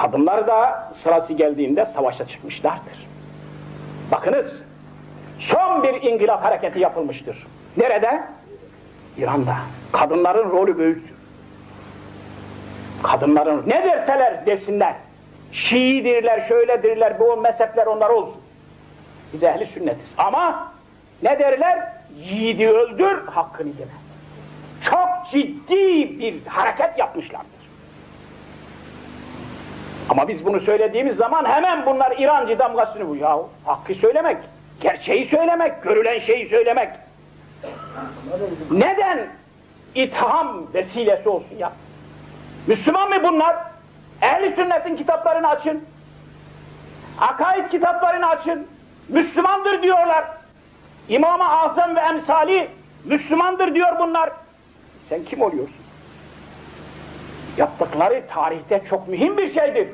Kadınlar da sırası geldiğinde savaşa çıkmışlardır. Bakınız, son bir inkılap hareketi yapılmıştır. Nerede? İran'da. Kadınların rolü büyüktür. Kadınların ne derseler desinler. Şiidirler, şöyledirler, bu mezhepler onlar olsun. Biz ehli sünnetiz. Ama ne derler? Yiğidi öldür, hakkını yeme. Çok ciddi bir hareket yapmışlardır. Ama biz bunu söylediğimiz zaman hemen bunlar İrancı damgasını bu. Ya hakkı söylemek, gerçeği söylemek, görülen şeyi söylemek. Neden itham vesilesi olsun ya? Müslüman mı bunlar? Ehli sünnetin kitaplarını açın. Akaid kitaplarını açın. Müslümandır diyorlar. İmam-ı Azam ve emsali Müslümandır diyor bunlar. Sen kim oluyorsun? Yaptıkları tarihte çok mühim bir şeydir.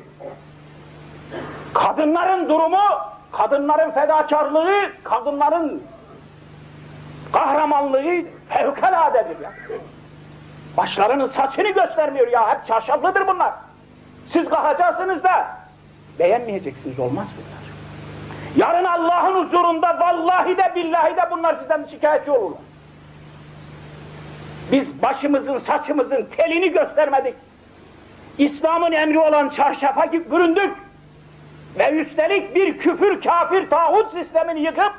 Kadınların durumu, kadınların fedakarlığı, kadınların kahramanlığı fevkaladedir ya. Başlarının saçını göstermiyor ya, hep çarşaflıdır bunlar. Siz kalkacaksınız da beğenmeyeceksiniz, olmaz bunlar. Yarın Allah'ın huzurunda vallahi de billahi de bunlar sizden şikayetçi olurlar. Biz başımızın, saçımızın telini göstermedik. İslam'ın emri olan çarşafa büründük. Ve üstelik bir küfür, kafir, tağut sistemini yıkıp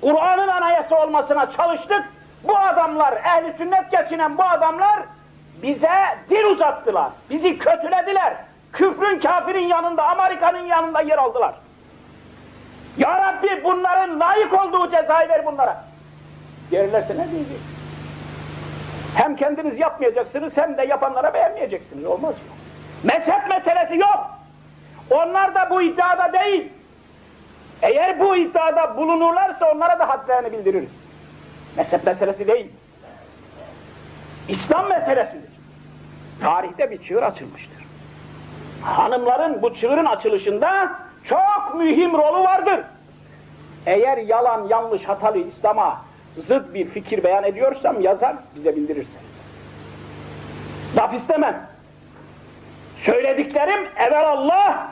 Kur'an'ın anayası olmasına çalıştık. Bu adamlar, ehli sünnet geçinen bu adamlar bize dil uzattılar. Bizi kötülediler. Küfrün, kafirin yanında, Amerika'nın yanında yer aldılar. Ya Rabbi bunların layık olduğu cezayı ver bunlara. Verirlerse ne diyecek? Hem kendiniz yapmayacaksınız hem de yapanlara beğenmeyeceksiniz. Olmaz mı? Mezhep meselesi yok. Onlar da bu iddiada değil. Eğer bu iddiada bulunurlarsa onlara da hadlerini bildiririz. Mezhep meselesi değil. İslam meselesidir. Tarihte bir çığır açılmıştır. Hanımların bu çığırın açılışında çok mühim rolü vardır. Eğer yalan, yanlış, hatalı İslam'a zıt bir fikir beyan ediyorsam yazar, bize bildirirseniz. Laf istemem. Söylediklerim evvel Allah,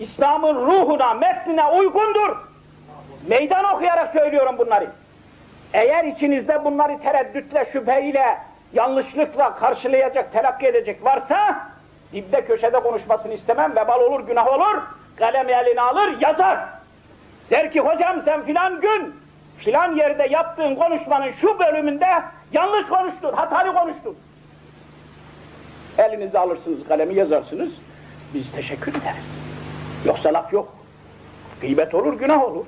İslam'ın ruhuna, metnine uygundur. Meydan okuyarak söylüyorum bunları. Eğer içinizde bunları tereddütle, şüpheyle, yanlışlıkla karşılayacak, telakki edecek varsa, dibde köşede konuşmasını istemem, vebal olur, günah olur, kalem eline alır, yazar. Der ki hocam sen filan gün, filan yerde yaptığın konuşmanın şu bölümünde yanlış konuştun, hatalı konuştun. Elinize alırsınız, kalemi yazarsınız, biz teşekkür ederiz. Yoksa laf yok. Gıybet olur, günah olur.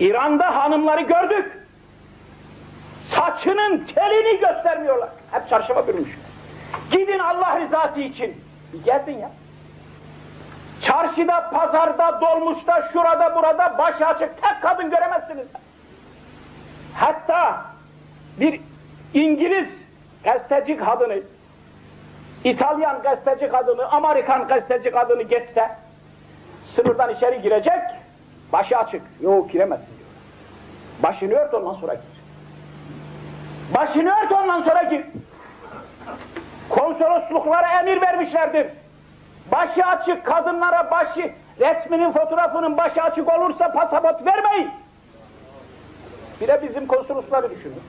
İran'da hanımları gördük. Saçının telini göstermiyorlar. Hep çarşafa bürümüş. Gidin Allah rızası için. Bir geldin ya. Çarşıda, pazarda, dolmuşta, şurada, burada başı açık tek kadın göremezsiniz. Hatta bir İngiliz gazeteci kadını, İtalyan gazeteci kadını, Amerikan gazeteci kadını geçse, sınırdan içeri girecek, başı açık. Yok giremezsin diyor. Başını ört ondan sonra gir. Başını ört ondan sonra gir. Konsolosluklara emir vermişlerdir. Başı açık kadınlara başı, resminin fotoğrafının başı açık olursa pasaport vermeyin. Bir de bizim konsolosları düşünün.